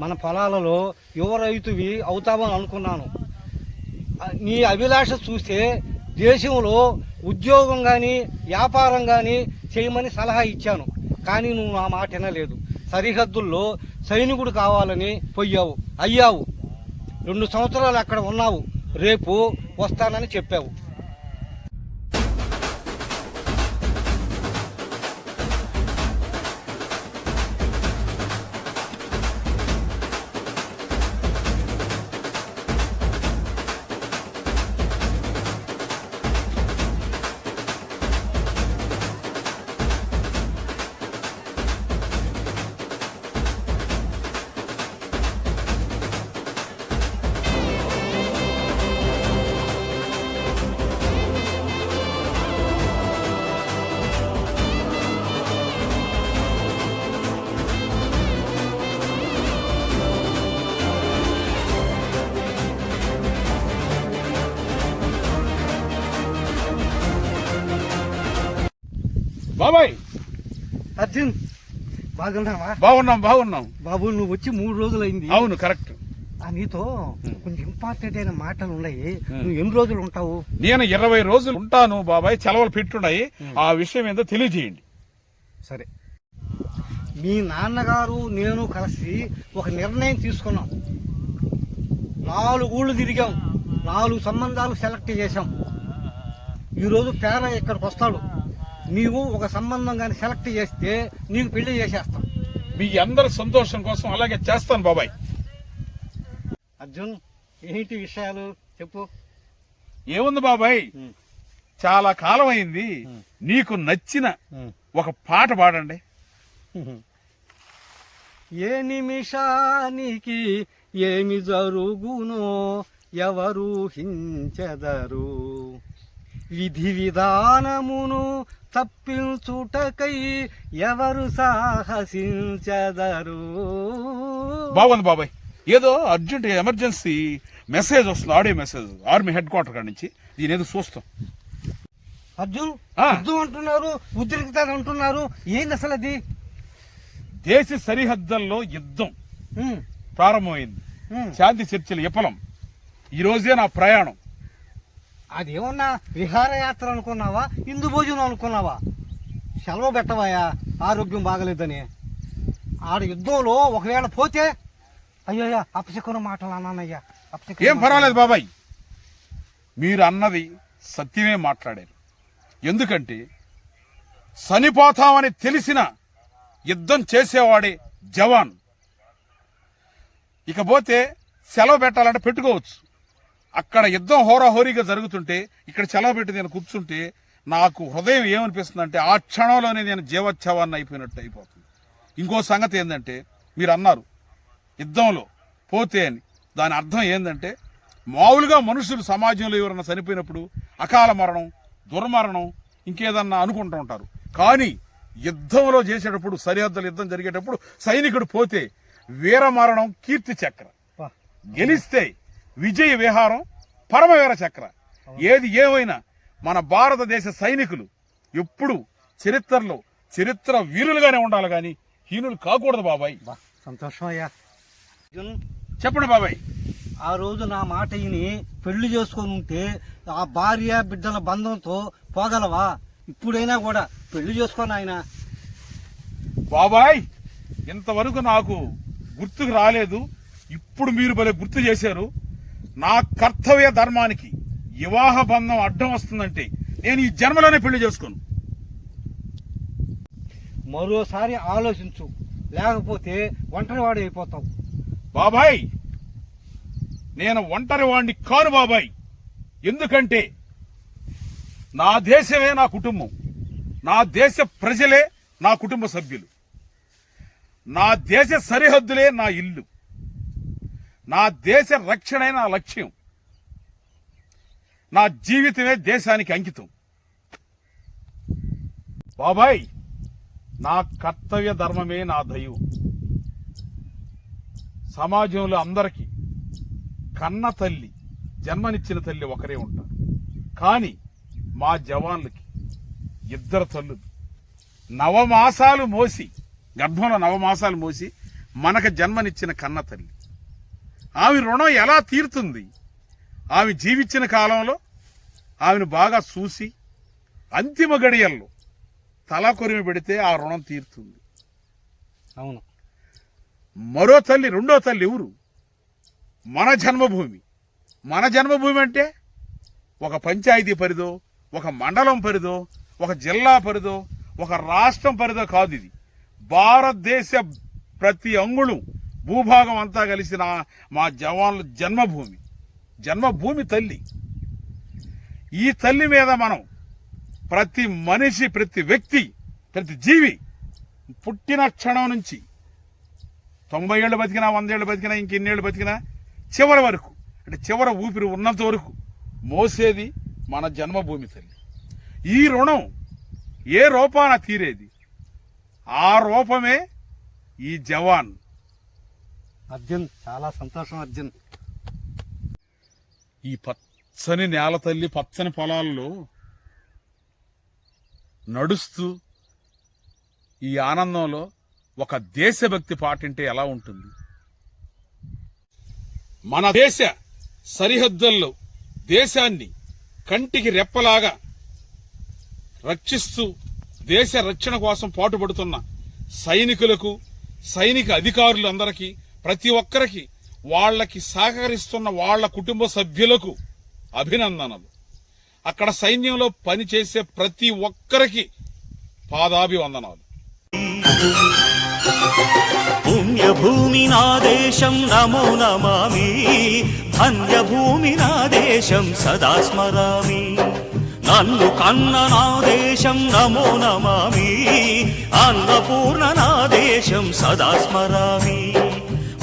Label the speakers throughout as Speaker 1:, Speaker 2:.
Speaker 1: మన పొలాలలో యువ రైతువి అవుతామని అనుకున్నాను. నీ అభిలాష చూస్తే దేశంలో ఉద్యోగం కానీ వ్యాపారం కానీ చేయమని సలహా ఇచ్చాను. కానీ నువ్వు నా మాట వినలేదు. సరిహద్దుల్లో సైనికుడు కావాలని పోయావు అయ్యావు. రెండు సంవత్సరాలు అక్కడ ఉన్నావు. రేపు వస్తానని చెప్పావు.
Speaker 2: బాబాయ్.
Speaker 1: అర్జున్ బాగున్నావా?
Speaker 2: బాగున్నాం బాగున్నాం.
Speaker 1: బాబు నువ్వు వచ్చి మూడు రోజులైంది.
Speaker 2: అవును కరెక్ట్.
Speaker 1: ఆ నీతో కొంచెం ఇంపార్టెంట్ అయిన మాటలు ఉన్నాయి. నువ్వు ఎన్ని రోజులు ఉంటావు?
Speaker 2: నేను ఇరవై రోజులు ఉంటాను బాబాయ్ సెలవులు పెట్టున్నాయి. ఆ విషయం ఏందో తెలియజేయండి.
Speaker 1: సరే. మీ నాన్నగారు నేను కలిసి ఒక నిర్ణయం తీసుకున్నాం. నాలుగు ఊళ్ళు తిరిగాం. నాలుగు సంబంధాలు సెలెక్ట్ చేశాం. ఈరోజు పేర ఇక్కడికి వస్తాడు నీవు ఒక సంబంధం కానీ సెలెక్ట్ చేస్తే నీకు పెళ్ళి చేసేస్తాం.
Speaker 2: మీ అందరి సంతోషం కోసం అలాగే చేస్తాను బాబాయ్.
Speaker 1: అర్జున్ ఏంటి విషయాలు? చెప్పు.
Speaker 2: ఏముంది బాబాయ్. చాలా కాలం అయింది. నీకు నచ్చిన. ఒక పాట పాడండి.
Speaker 1: ఏ నిమిషానికి ఏమి జరుగునో ఎవరు హించెదరు? విధి విధానమును తప్పించుటకై ఎవరు సాహసించెదరు?
Speaker 2: బాగుంది బాబాయ్. ఏదో అర్జెంట్ ఎమర్జెన్సీ మెసేజ్ వస్తుంది audio message. Army headquarter కాడి నుంచి. దీని ఏదో చూస్తాం.
Speaker 1: అర్జున్
Speaker 2: ఆ.
Speaker 1: యుద్ధం అంటున్నారు ఉద్రిక్తత అంటున్నారు. ఏంది అసలు అది?
Speaker 2: దేశ సరిహద్దుల్లో యుద్ధం
Speaker 1: ఉమ్,
Speaker 2: ప్రారంభమైంది.
Speaker 1: ఉమ్.
Speaker 2: శాంతి చర్చలు విఫలం. ఈ రోజే నా ప్రయాణం.
Speaker 1: అదేమన్నా విహారయాత్ర అనుకున్నావా? ఇందు భోజనం అనుకున్నావా? సెలవు పెట్టవాయా ఆరోగ్యం బాగలేదని. ఆడ యుద్ధంలో ఒకవేళ పోతే అయ్యయ్యా అపశకున మాటలు అన్నానయ్యా అపశకున
Speaker 2: ఏం పర్వాలేదు బాబాయ్. మీరు అన్నది సత్యమే మాట్లాడారు. ఎందుకంటే చనిపోతామని తెలిసిన యుద్ధం చేసేవాడే జవాన్. ఇకపోతే సెలవు పెట్టాలంటే పెట్టుకోవచ్చు. అక్కడ యుద్ధం హోరాహోరీగా జరుగుతుంటే ఇక్కడ సెలవు పెట్టి నేను కూర్చుంటే నాకు హృదయం ఏమనిపిస్తుందంటే ఆ క్షణంలోనే నేను జీవోత్సవాన్ని అయిపోయినట్టు అయిపోతుంది. ఇంకో సంగతి ఏంటంటే మీరు అన్నారు యుద్ధంలో పోతే అని. దాని అర్థం ఏంటంటే మామూలుగా మనుషులు సమాజంలో ఎవరన్నా చనిపోయినప్పుడు అకాల మరణం దుర్మరణం ఇంకేదన్నా అనుకుంటూ ఉంటారు. కానీ యుద్ధంలో చేసేటప్పుడు సరిహద్దుల యుద్ధం జరిగేటప్పుడు సైనికుడు పోతే వీర మరణం కీర్తి చక్ర గెలిస్తే విజయ విహారం పరమవీర చక్ర. ఏది ఏమైనా మన భారతదేశ సైనికులు ఎప్పుడు చరిత్రలో చరిత్ర వీరులుగానే ఉండాలి కానీ హీనులు కాకూడదు బాబాయ్.
Speaker 1: బా, సంతోషం అయ్యా.
Speaker 2: చెప్పండి బాబాయ్.
Speaker 1: ఆ రోజు నా మాట విని పెళ్ళి చేసుకొని ఉంటే ఆ భార్య బిడ్డల బంధంతో పోగలవా? ఇప్పుడైనా కూడా పెళ్ళి చేసుకొని ఆయన
Speaker 2: బాబాయ్ ఇంతవరకు నాకు గుర్తుకు రాలేదు. ఇప్పుడు మీరు భలే గుర్తు చేశారు. నా కర్తవ్య ధర్మానికి వివాహ బంధం అడ్డం వస్తుందంటే నేను ఈ జన్మలోనే పెళ్ళి చేసుకోను.
Speaker 1: మరోసారి ఆలోచించు. లేకపోతే ఒంటరివాడు అయిపోతావు.
Speaker 2: బాబాయ్! నేను ఒంటరి వాణ్ణి కాను బాబాయ్! ఎందుకంటే నా దేశమే నా కుటుంబం. నా దేశ ప్రజలే నా కుటుంబ సభ్యులు. నా దేశ సరిహద్దులే నా ఇల్లు. నా దేశ రక్షణే నా లక్ష్యం. నా జీవితమే దేశానికి అంకితం. బాబాయ్ నా కర్తవ్య ధర్మమే నా దైవం. సమాజంలో అందరికీ కన్న తల్లి జన్మనిచ్చిన తల్లి ఒకరే ఉంటారు. కానీ మా జవాన్లకి ఇద్దరు తల్లులు. నవమాసాలు మోసి గర్భంలో నవమాసాలు మోసి మనకు జన్మనిచ్చిన కన్న తల్లి. ఆమె రుణం ఎలా తీరుతుంది? ఆమె జీవించిన కాలంలో ఆమెను బాగా చూసి అంతిమ గడియల్లో తల కొరిమి పెడితే ఆ రుణం తీరుతుంది.
Speaker 1: అవును.
Speaker 2: మరో తల్లి రెండో తల్లి ఎవరు? మన జన్మభూమి. మన జన్మభూమి అంటే ఒక పంచాయతీ పరిధో ఒక మండలం పరిధో ఒక జిల్లా పరిధో ఒక రాష్ట్రం పరిధో కాదు ఇది. భారతదేశ ప్రతి అంగుళం భూభాగం అంతా కలిసిన మా జవాన్ల జన్మభూమి జన్మభూమి తల్లి. ఈ తల్లి మీద మనం ప్రతి మనిషి ప్రతి వ్యక్తి ప్రతి జీవి పుట్టిన క్షణం నుంచి తొంభై ఏళ్ళు బతికినా వంద ఏళ్ళు బతికినా ఇంకెన్నేళ్ళు బతికినా చివరి వరకు అంటే చివరి ఊపిరి ఉన్నంత వరకు మోసేది మన జన్మభూమి తల్లి. ఈ రుణం ఏ రూపాన తీరేది? ఆ రూపమే ఈ జవాన్.
Speaker 1: అర్జున్ చాలా సంతోషం అర్జున్.
Speaker 2: ఈ పచ్చని నేల తల్లి పచ్చని పొలాల్లో నడుస్తూ ఈ ఆనందంలో ఒక దేశభక్తి పాటింటే ఎలా ఉంటుంది? మన దేశ సరిహద్దుల్లో దేశాన్ని కంటికి రెప్పలాగా రక్షిస్తూ దేశ రక్షణ కోసం పాటుపడుతున్న సైనికులకు సైనిక అధికారులందరికీ ప్రతి ఒక్కరికి వాళ్ళకి సహకరిస్తున్న వాళ్ళ కుటుంబ సభ్యులకు అభినందనలు. అక్కడ సైన్యంలో పనిచేసే ప్రతి ఒక్కరికి పాదాభివందనాలు.
Speaker 3: పుణ్యభూమి నా దేశం నమో నమామి. ధన్యభూమి నా దేశం సదా స్మరామి. నన్ను కన్న నా దేశం నమో నమామి. అన్నపూర్ణ నా దేశం సదా స్మరామి.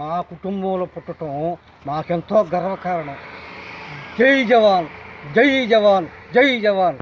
Speaker 1: మా కుటుంబంలో పుట్టడం మాకెంతో గర్వకారణం. జై జవాన్ జై జవాన్ జై జవాన్.